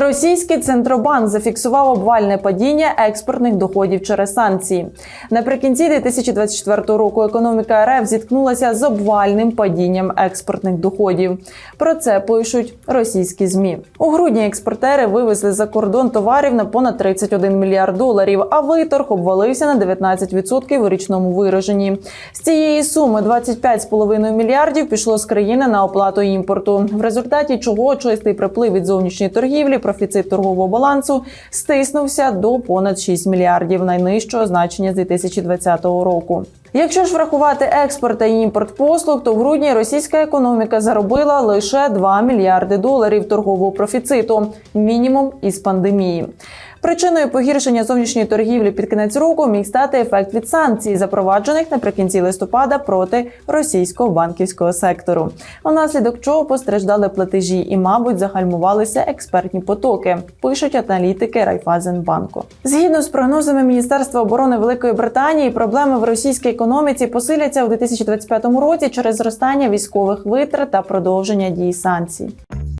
Російський центробанк зафіксував обвальне падіння експортних доходів через санкції. Наприкінці 2024 року економіка РФ зіткнулася з обвальним падінням експортних доходів. Про це пишуть російські змі. У грудні експортери вивезли за кордон товарів на понад 31 мільярд доларів, а виторг обвалився на 19% у річному вираженні. З цієї суми 25,5 мільярдів пішло з країни на оплату імпорту, в результаті чого чистий приплив від зовнішньої торгівлі, профіцит торгового балансу стиснувся до понад 6 мільярдів найнижчого значення з 2020 року. Якщо ж врахувати експорт та імпорт послуг, то в грудні російська економіка заробила лише 2 мільярди доларів торгового профіциту, мінімум із пандемії. Причиною погіршення зовнішньої торгівлі під кінець року міг стати ефект від санкцій, запроваджених наприкінці листопада проти російського банківського сектору, унаслідок чого постраждали платежі і, мабуть, загальмувалися експертні потоки. Пишуть аналітики Райфазенбанку. Згідно з прогнозами Міністерства оборони Великої Британії, проблеми в російській економіці посиляться у 2025 році через зростання військових витрат та продовження дії санкцій.